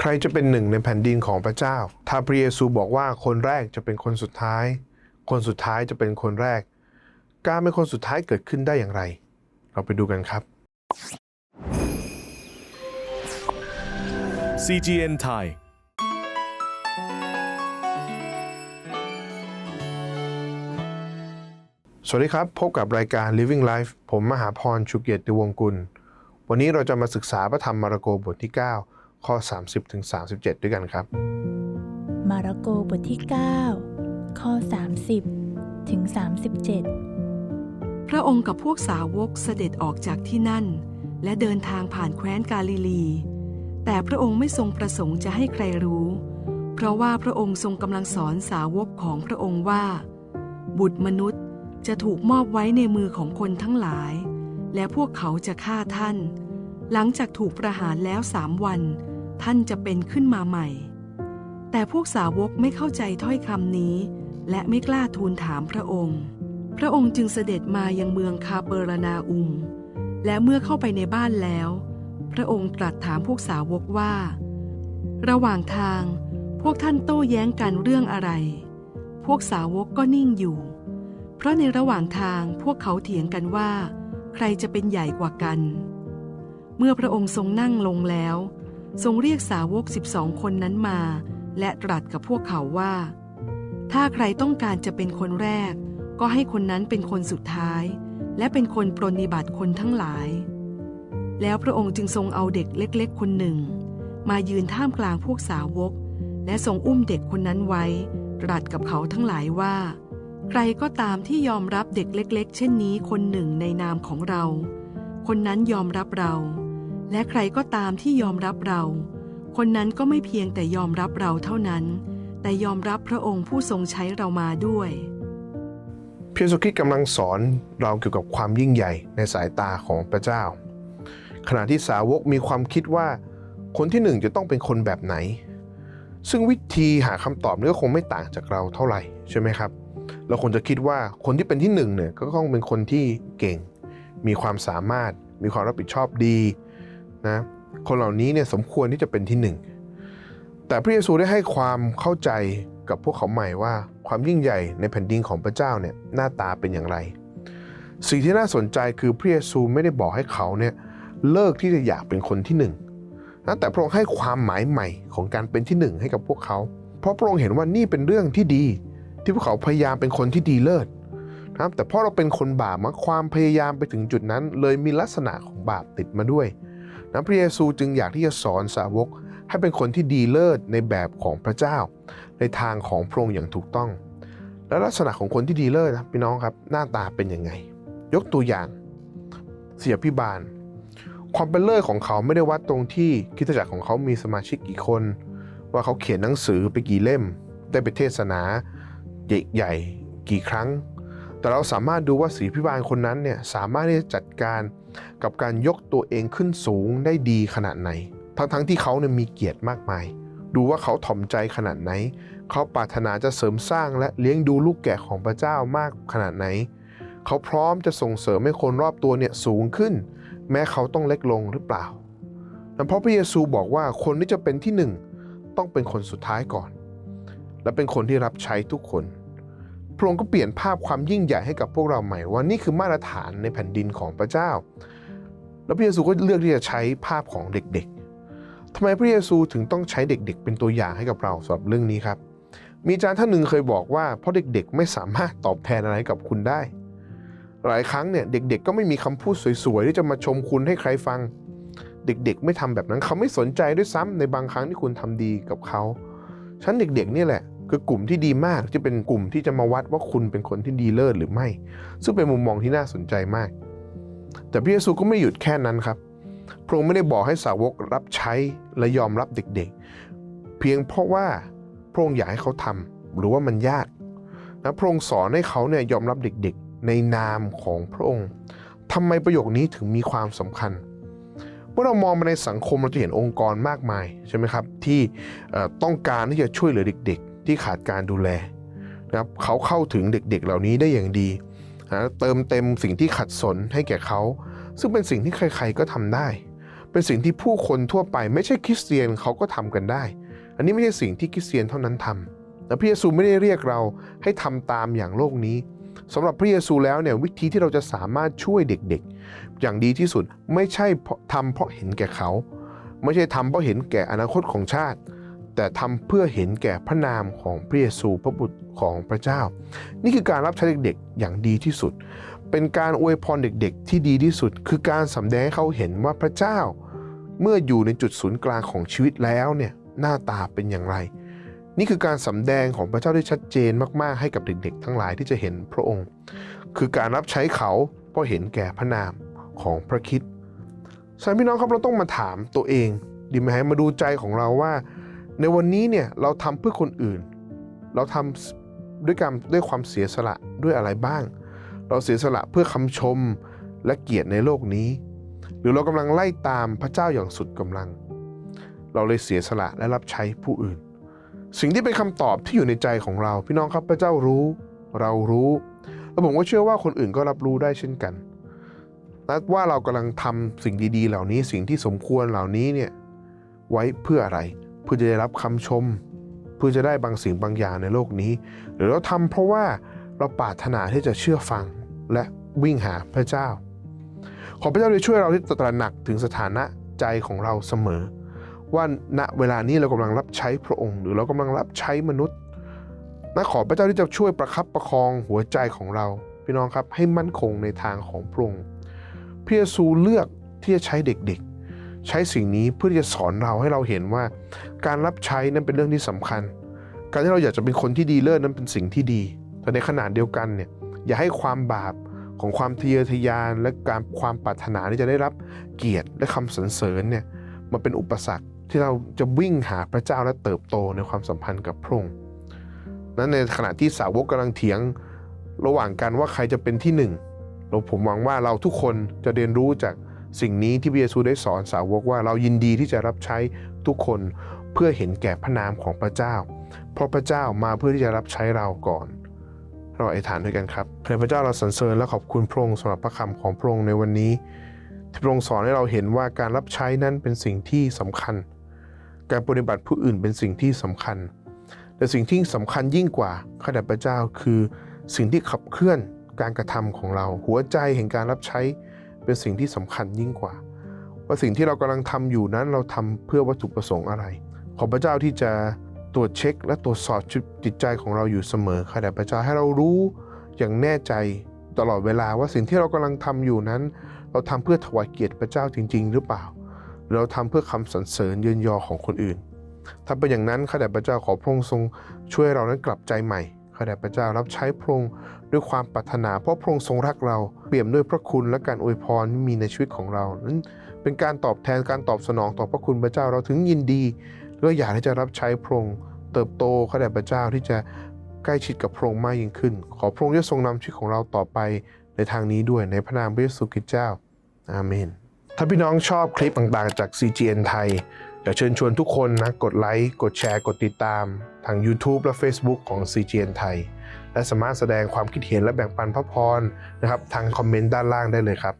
ใครจะเป็นหนึ่งในแผ่นดินของพระเจ้า ถ้าพระเยซูบอกว่าคนแรกจะเป็นคนสุดท้าย คนสุดท้ายจะเป็นคนแรก การเป็นคนสุดท้ายเกิดขึ้นได้อย่างไร เราไปดูกันครับ CGN Thai สวัสดีครับ พบกับรายการ Living Life ผมมหาพร ชุเกียรติวงกุล วันนี้เราจะมาศึกษาพระธรรมมาระโกบทที่ 9 ข้อ 30ถึง37 ด้วยกันครับ มาระโกบทที่ 9 ข้อ 30ถึง37 พระองค์กับพวกสาวกเสด็จออกจากที่นั่น และเดินทางผ่านแคว้นกาลิลี แต่พระองค์ไม่ทรงประสงค์จะให้ใครรู้ เพราะว่าพระองค์ทรงกำลังสอนสาวกของพระองค์ว่า บุตรมนุษย์จะถูกมอบไว้ในมือของคนทั้งหลาย และพวกเขาจะฆ่าท่าน หลังจากถูกประหารแล้วสามวัน ท่านจะเป็นขึ้นมาใหม่ แต่พวกสาวกไม่เข้าใจถ้อยคำนี้ และไม่กล้าทูลถามพระองค์ พระองค์จึงเสด็จมายังเมืองคาเปอรนาอุม และเมื่อเข้าไปในบ้านแล้ว พระองค์ตรัสถามพวกสาวกว่า ระหว่างทางพวกท่านโต้แย้งกันเรื่องอะไร พวกสาวกก็นิ่งอยู่ เพราะในระหว่างทางพวกเขาเถียงกันว่า ใครจะเป็นใหญ่กว่ากัน เมื่อพระองค์ทรงนั่งลงแล้ว ทรงเรียกสาวกสิบสองคนนั้นมา และตรัสกับพวกเขาว่า ถ้าใครต้องการจะเป็นคนแรก ก็ให้คนนั้นเป็นคนสุดท้าย และเป็นคนปรนนิบัติคนทั้งหลาย แล้วพระองค์จึงทรงเอาเด็กเล็ก ๆ คนหนึ่ง มายืนท่ามกลางพวกสาวก และทรงอุ้มเด็กคนนั้นไว้ตรัสกับเขาทั้งหลายว่า ใครก็ตามที่ยอมรับเด็กเล็ก ๆ เช่นนี้คนหนึ่งในนามของเรา คนนั้นยอมรับเรา และใครก็ตามที่ยอมรับเรา คนนั้นก็ไม่เพียงแต่ยอมรับเราเท่านั้น แต่ยอมรับพระองค์ผู้ทรงใช้เรามาด้วย เพระเยซูคริสต์กำลังสอนเราเกี่ยวกับความยิ่งใหญ่ในสายตาของพระเจ้า ขณะที่สาวกมีความคิดว่าคนที่หนึ่งจะต้องเป็นคนแบบไหน ซึ่งวิธีหาคำตอบนี้ก็คงไม่ต่างจากเราเท่าไหร่ใช่ไหมครับ เราควรจะคิดว่าคนที่เป็นที่หนึ่งเนี่ยก็ต้องเป็นคนที่เก่ง มีความสามารถ มีความรับผิดชอบดี นะคนเหล่านี้เนี่ยสมควรที่จะเป็นที่หนึ่งแต่พระเยซูได้ให้ความเข้าใจกับพวกเขาใหม่ว่าความยิ่งใหญ่ในแผ่นดินของพระเจ้าเนี่ยหน้าตาเป็นอย่างไร สิ่งที่น่าสนใจคือพระเยซูไม่ได้บอกให้เขาเนี่ยเลิกที่จะอยากเป็นคนที่หนึ่งนะแต่พระองค์ให้ความหมายใหม่ของการเป็นที่หนึ่งให้กับพวกเขา เพราะพระองค์เห็นว่านี่เป็นเรื่องที่ดี ที่พวกเขาพยายามเป็นคนที่ดีเลิศนะแต่พราะเราเป็นคนบาปมาความพยายามไปถึงจุดนั้น เลยมีลักษณะของบาปติดมาด้วย นะพระเยซูจึงอยากที่จะสอนสาวก ให้เป็นคนที่ดีเลิศในแบบของพระเจ้า ในทางของพระองค์อย่างถูกต้อง และลักษณะของคนที่ดีเลิศนะพี่น้องครับหน้าตาเป็นยังไง ยกตัวอย่าง เสียพิบาล ความเป็นเลิศของเขาไม่ได้วัดตรงที่คริสตจักรของเขามีสมาชิกกี่คน ว่าเขาเขียนหนังสือไปกี่เล่ม ได้ไปเทศนาใหญ่ๆกี่ครั้ง แต่เราสามารถดูว่าสีพิบาลคนนั้นเนี่ยสามารถที่จะจัดการ กับการยกตัวเองขึ้นสูงได้ดีขนาดไหน ทั้งๆที่เขาเนี่ยมีเกียรติมากมาย ดูว่าเขาถ่อมใจขนาดไหน เขาปรารถนาจะเสริมสร้างและเลี้ยงดูลูกแกะของพระเจ้ามากขนาดไหน เขาพร้อมจะส่งเสริมให้คนรอบตัวเนี่ยสูงขึ้น แม้เขาต้องเล็กลงหรือเปล่าแต่เพราะพระเยซูบอกว่าคนที่จะเป็นที่หนึ่งต้องเป็นคนสุดท้ายก่อน และเป็นคนที่รับใช้ทุกคน ระองค์ก็เปลี่ยนภาพความยิ่งใหญ่ให้กับพวกเราใหม่ว่านี่คือมาตรฐานในแผ่นดินของพระเจ้า แล้วพระเยซูก็เลือกที่จะใช้ภาพของเด็กๆทำไมพระเยซูถึงต้องใช้เด็กๆ เป็นตัวอย่างให้กับเราสำหรับเรื่องนี้ครับ มีอาจารย์ท่านหนึ่งเคยบอกว่าเพราะเด็กๆ ไม่สามารถตอบแทนอะไรกับคุณได้ หลายครั้งเนี่ยเด็กๆ ก็ไม่มีคำพูดสวยๆที่จะมาชมคุณให้ใครฟัง เด็กๆ ไม่ทำแบบนั้นเขาไม่สนใจด้วยซ้ำในบางครั้งที่คุณทำดีกับเขาฉันเด็กๆ นี่แหละ คือกลุ่มที่ดีมากที่เป็นกลุ่มที่จะมาวัดว่าคุณเป็นคนที่ดีเลิศหรือไม่ ซึ่งเป็นมุมมองที่น่าสนใจมาก แต่พระเยซูก็ไม่หยุดแค่นั้นครับ พระองค์ไม่ได้บอกให้สาวกรับใช้และยอมรับเด็กๆ เพียงเพราะว่าพระองค์อยากให้เขาทำหรือว่ามันยากนะพระองค์สอนให้เขาเนี่ยยอมรับเด็กๆ ในนามของพระองค์ทำไมประโยคนี้ถึงมีความสำคัญเมื่อเรามองมาในสังคมเราจะเห็นองค์กรมากมายใช่ไหมครับที่ต้องการที่จะช่วยเหลือเด็ก ที่ขาดการดูแลนะครับเขาเข้าถึงเด็กๆ เหล่านี้ได้อย่างดีนะเติมเต็มสิ่งที่ขัดสนให้แก่เขา ซึ่งเป็นสิ่งที่ใครๆก็ทำได้ เป็นสิ่งที่ผู้คนทั่วไปไม่ใช่คริสเตียนเขาก็ทำกันได้ อันนี้ไม่ใช่สิ่งที่คริสเตียนเท่านั้นทำแต่พระเยซูไม่ได้เรียกเราให้ทำตามอย่างโลกนี้สำหรับพระเยซูแล้วเนี่ยวิธีที่เราจะสามารถช่วยเด็กๆ อย่างดีที่สุดไม่ใช่เพราะทำเพราะเห็นแก่เขา ไม่ใช่ทำเพราะเห็นแก่อนาคตของชาติ แต่ทำเพื่อเห็นแก่พระนามของพระเยซูพระบุตรของพระเจ้า นี่คือการรับใช้เด็กๆอย่างดีที่สุด เป็นการอวยพรเด็กๆ ที่ดีที่สุด คือการสำแดงให้เขาเห็นว่าพระเจ้า เมื่ออยู่ในจุดศูนย์กลางของชีวิตแล้วเนี่ยหน้าตาเป็นอย่างไร นี่คือการสำแดงของพระเจ้าที่ชัดเจนมากๆ ให้กับเด็กๆ ทั้งหลายที่จะเห็นพระองค์ คือการรับใช้เขาเพราะเห็นแก่พระนามของพระคิดฉะนั้นพี่น้องครับเราต้องมาถามตัวเอง ดีไหมฮะมาดูใจของเราว่า ในวันนี้เนี่ยเราทำเพื่อคนอื่น เราทำด้วยการด้วยความเสียสละด้วยอะไรบ้าง เราเสียสละเพื่อคำชมและเกียรติในโลกนี้ หรือเรากำลังไล่ตามพระเจ้าอย่างสุดกำลัง เราเลยเสียสละและรับใช้ผู้อื่น สิ่งที่เป็นคำตอบที่อยู่ในใจของเรา พี่น้องครับพระเจ้ารู้ เรารู้แล้วผมก็เชื่อว่าคนอื่นก็รับรู้ได้เช่นกันและว่าเรากำลังทำสิ่งดีๆ เหล่านี้สิ่งที่สมควรเหล่านี้เนี่ยไว้เพื่ออะไร เพื่อจะได้รับคำชม เพื่อจะได้บางสิ่งบางอย่างในโลกนี้ หรือเราทำเพราะว่าเราปรารถนาที่จะเชื่อฟังและวิ่งหาพระเจ้า ขอพระเจ้าได้ช่วยเราที่ตระหนักถึงสถานะใจของเราเสมอ ว่าณเวลานี้เรากำลังรับใช้พระองค์ หรือเรากำลังรับใช้มนุษย์นะขอพระเจ้าที่จะช่วยประคับประคองหัวใจของเรา พี่น้องครับให้มั่นคงในทางของพระองค์พระเยซูเลือกที่จะใช้เด็กๆ ใช้สิ่งนี้เพื่อที่จะสอนเราให้เราเห็นว่า การรับใช้นั้นเป็นเรื่องที่สำคัญ การที่เราอยากจะเป็นคนที่ดีเลิศนั้นเป็นสิ่งที่ดี แต่ในขณะเดียวกันเนี่ยอย่าให้ความบาปของความทะเยอทะยาน และการความปรารถนาที่จะได้รับเกียรติและคำสรรเสริญเนี่ยมาเป็นอุปสรรคที่เราจะวิ่งหาพระเจ้าและเติบโตในความสัมพันธ์กับพระองค์นั้นในขณะที่สาวกกำลังเถียงระหว่างกันว่าใครจะเป็นที่หนึ่งเราผมหวังว่าเราทุกคนจะเรียนรู้จาก สิ่งนี้ที่พระเยซูได้สอนสาวกว่าเรายินดีที่จะรับใช้ทุกคนเพื่อเห็นแก่พระนามของพระเจ้า เพราะพระเจ้ามาเพื่อที่จะรับใช้เราก่อน เราอธิษฐานด้วยกันครับพระเจ้าเราสรรเสริญและขอบคุณพระองค์สำหรับพระคำของพระองค์ในวันนี้ที่พระองค์สอนให้เราเห็นว่าการรับใช้นั้นเป็นสิ่งที่สำคัญ การปฏิบัติผู้อื่นเป็นสิ่งที่สำคัญ แต่สิ่งที่สำคัญยิ่งกว่าข้าแต่พระเจ้าคือสิ่งที่ขับเคลื่อนการกระทำของเรา หัวใจแห่งการรับใช้ เป็นสิ่งที่สำคัญยิ่งกว่า ว่าสิ่งที่เรากำลังทำอยู่นั้นเราทำเพื่อวัตถุประสงค์อะไร ขอพระเจ้าที่จะตรวจเช็ค และตรวจสอบจิตใจของเราอยู่เสมอข้าแต่พระเจ้าให้เรารู้อย่างแน่ใจตลอดเวลาว่าสิ่งที่เรากำลังทำอยู่นั้น เราทำเพื่อถวายเกียรติพระเจ้าจริง ๆ หรือเปล่าหรือเราทำเพื่อคำสรรเสริญเยินยอของคนอื่น ถ้าเป็นอย่างนั้นข้าแต่พระเจ้าขอพระองค์ทรงช่วยเรานั้นกลับใจใหม่ ข้าแต่พระเจ้ารับใช้พระองค์ด้วยความปรารถนาเพราะพระองค์ทรงรักเราเปี่ยมด้วยพระคุณและการอวยพรที่มีในชีวิตของเรานั้นเป็นการตอบแทนการตอบสนองต่อพระคุณพระเจ้าเราถึงยินดีและอยากที่จะรับใช้พระองค์เติบโตข้าแต่พระเจ้าที่จะใกล้ชิดกับพระองค์มากยิ่งขึ้น ขอพระองค์จะทรงนำชีวิตของเราต่อไปในทางนี้ด้วยในพระนามพระเยซูคริสต์เจ้า อาเมน ถ้าพี่น้องชอบคลิปต่างๆ จาก CGN ไทย อยากเชิญชวนทุกคนนะกดไลค์กดแชร์ กดติดตาม ทาง YouTube และ Facebook ของ CGN ไทย และสามารถแสดงความคิดเห็นและแบ่งปันพระพรนะครับ ทางคอมเมนต์ด้านล่างได้เลยครับ